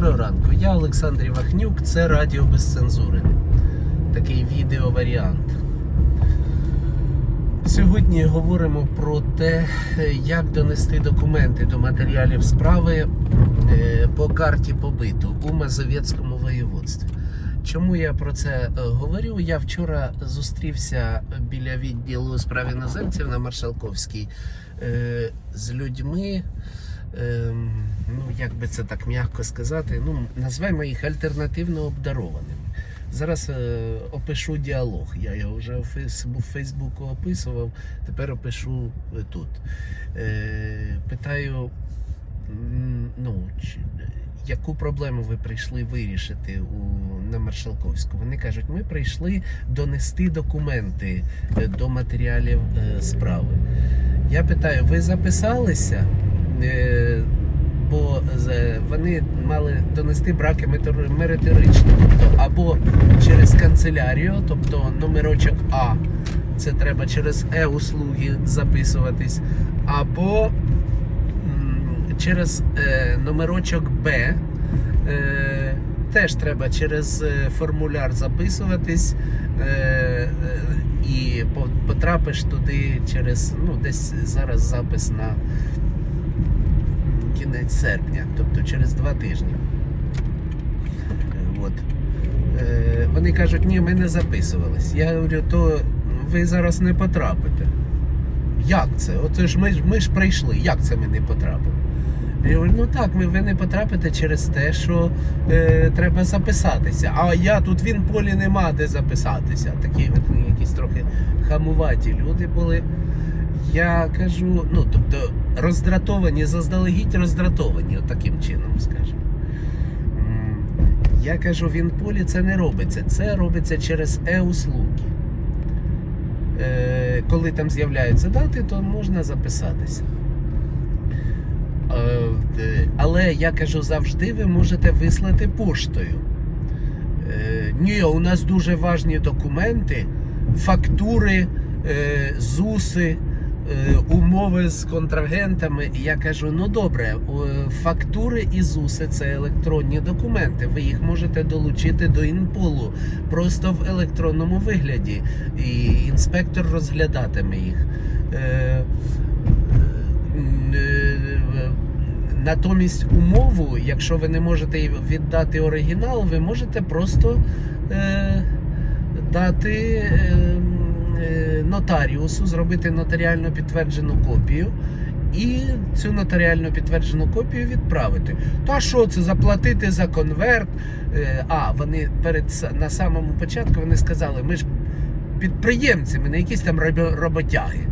Доброго ранку. Я Олександр Івахнюк, це Радіо без цензури. Такий відеоваріант. Сьогодні говоримо про те, як донести документи до матеріалів справи е, по карті побиту у Мазовецькому воєводстві. Чому я про це е, говорю? Я вчора зустрівся біля відділу справ іноземців на Маршалковській е, з людьми. Як би це так м'яко сказати, ну назвемо їх альтернативно обдарованими. Зараз е, опишу діалог. Я його вже у Фейсбуку описував, тепер опишу е, тут. Е, питаю, ну, чи, яку проблему ви прийшли вирішити у, на Маршалковську? Вони кажуть, ми прийшли донести документи е, до матеріалів е, справи. Я питаю, ви записалися? Е, бо вони мали донести браки метеор- тобто або через канцелярію, тобто номерочок А, це треба через Е-услуги записуватись, або через е, номерочок Б. Е, Теж треба через е, формуляр записуватись і потрапиш туди через ну, десь зараз запис на кінець серпня, тобто через два тижні. Е, От. Е, Вони кажуть, ні, ми не записувались. Я говорю, то ви зараз не потрапите. Як це? Оце ж ми, ми ж прийшли. Як це ми не потрапимо? Я говорю, ну так, ви не потрапите через те, що е, треба записатися. А я тут в Інполі нема де записатися. Такі от якісь трохи хамуваті люди були. Я кажу, ну тобто роздратовані, заздалегідь роздратовані, от таким чином, скажімо. Я кажу, в Інполі це не робиться. Це робиться через е-услуги. Е, коли там з'являються дати, то можна записатися. Е, Але я кажу, завжди ви можете вислати поштою. Е, Ні, у нас дуже важні документи, фактури, е, ЗУСи, е, умови з контрагентами. І я кажу: ну добре, е, фактури і ЗУСи це електронні документи. Ви їх можете долучити до інполу просто в електронному вигляді, і інспектор розглядатиме їх. Е, е, Натомість умову, якщо ви не можете віддати оригінал, ви можете просто е, дати е, е, нотаріусу, зробити нотаріально підтверджену копію і цю нотаріально підтверджену копію відправити. Та що це заплатити за конверт? Е, а, вони перед на самому початку вони сказали, ми ж підприємці, ми не якісь там роботяги.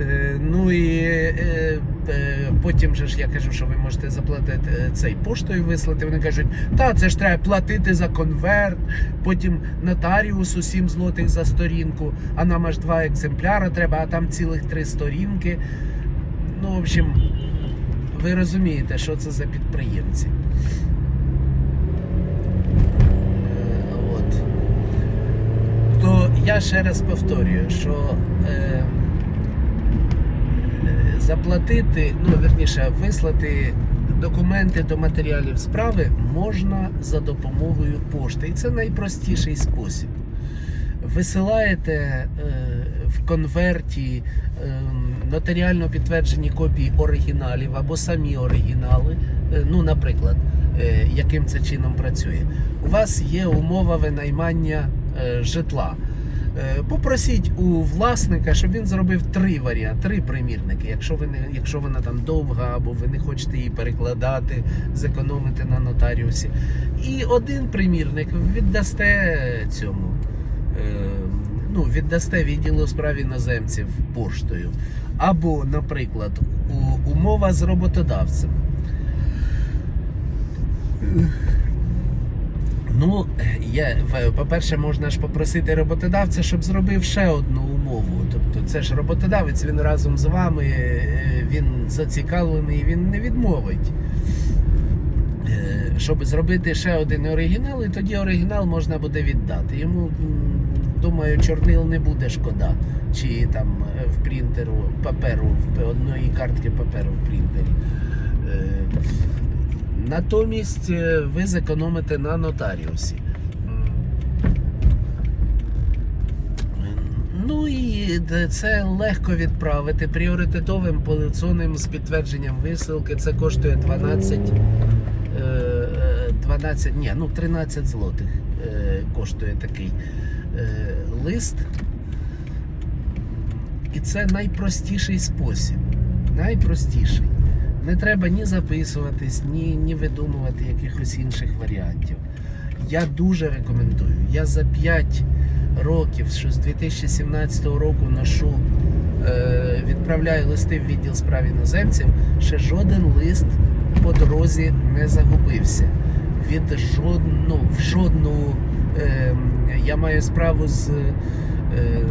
Е, Ну і е, е, потім же ж я кажу, що ви можете заплатити цей поштою вислати. Вони кажуть, та це ж треба платити за конверт, потім нотаріусу 7 злотих за сторінку, а нам аж два екземпляри треба, а там цілих три сторінки. Ну, в общем, ви розумієте, що це за підприємці. От. То я ще раз повторюю, що е, заплатити, ну верніше, вислати документи до матеріалів справи можна за допомогою пошти. І це найпростіший спосіб. Висилаєте е, в конверті е, нотаріально підтверджені копії оригіналів або самі оригінали. Е, ну, наприклад, е, яким це чином працює. У вас є умова винаймання е, житла. Е, Попросіть у власника, щоб він зробив три варіанти, три примірники. Якщо ви не, якщо вона там довга, або ви не хочете її перекладати, зекономити на нотаріусі. І один примірник віддасте цьому. е, Ну, віддасте відділу справ іноземців поштою. Або, наприклад, умова з роботодавцем. Ну, є, по-перше, можна ж попросити роботодавця, щоб зробив ще одну умову. Тобто, це ж роботодавець, він разом з вами, е, він зацікавлений, він не відмовить. Е, Щоб зробити ще один оригінал, і тоді оригінал можна буде віддати. Йому, думаю, чорнил не буде шкода, чи там е, в принтеру паперу, одної картки паперу в принтері. Е, Натомість е, ви зекономите на нотаріусі. Ну і це легко відправити пріоритетовим полицоним з підтвердженням висилки. Це коштує 12, е, е, 12 ні, ну 13 злотих е, коштує такий е, лист. І це найпростіший спосіб. Найпростіший. Не треба ні записуватись, ні, ні видумувати якихось інших варіантів. Я дуже рекомендую. Я за 5 років, що з 2017 року ношу, е, відправляю листи в відділ справ іноземців, ще жоден лист по дорозі не загубився. Від жодну, в жодну е, я маю справу з. Е,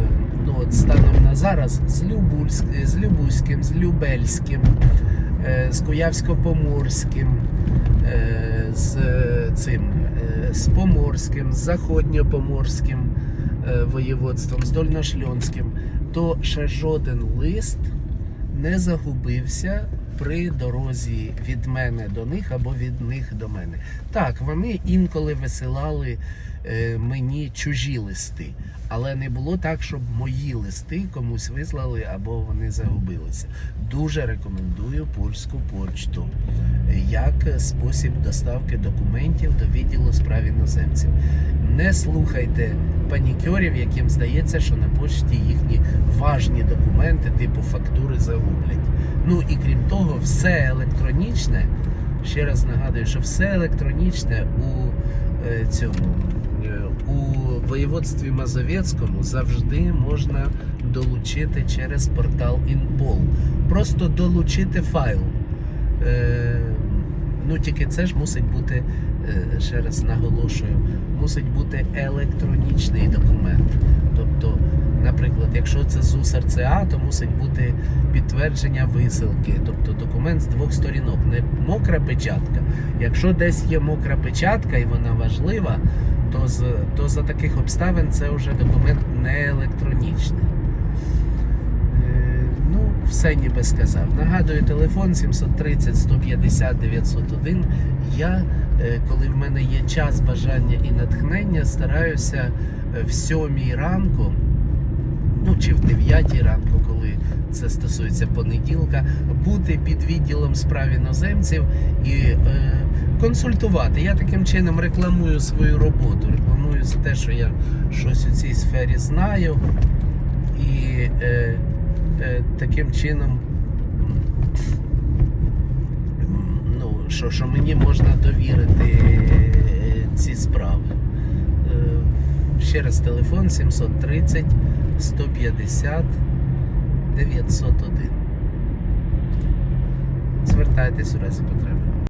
ну, от станом на зараз з, Любульськ, з Любузьким, з Любельським, з Куявсько-Поморським, е, з е, цим, е, з Поморським, з Заходньопоморським е, воєводством, з Дольношльонським, то ще жоден лист не загубився при дорозі від мене до них або від них до мене. Так, вони інколи висилали е, мені чужі листи, але не було так, щоб мої листи комусь вислали або вони загубилися. Дуже рекомендую польську почту е, як спосіб доставки документів до відділу справ іноземців. Не слухайте панікерів, яким здається, що на почті їхні важні документи, типу фактури, загублять. Ну і крім того, все електронічне. Ще раз нагадую, що все електронічне у е, цьому е, у воєводстві Мазовецькому завжди можна долучити через портал Інпол. Просто долучити файл. Е, ну тільки це ж мусить бути, е, ще раз наголошую, мусить бути електронічний документ. Тобто, наприклад, якщо це ЗУС РЦА, то мусить бути підтвердження висилки, тобто документ з двох сторінок, не мокра печатка. Якщо десь є мокра печатка і вона важлива, то, з, то за таких обставин це вже документ не електронічний. Е, Ну, все ніби сказав. Нагадую, телефон 730 150 901. Я, е, коли в мене є час, бажання і натхнення, стараюся е, в сьомій ранку, ну чи в 9 ранку, коли це стосується понеділка, бути під відділом справ іноземців і е, консультувати. Я таким чином рекламую свою роботу, рекламую за те, що я щось у цій сфері знаю. І е, е, таким чином, ну, що, що мені можна довірити е, ці справи. Е, ще раз телефон 730 150 901. Звертайтесь у разі потреби.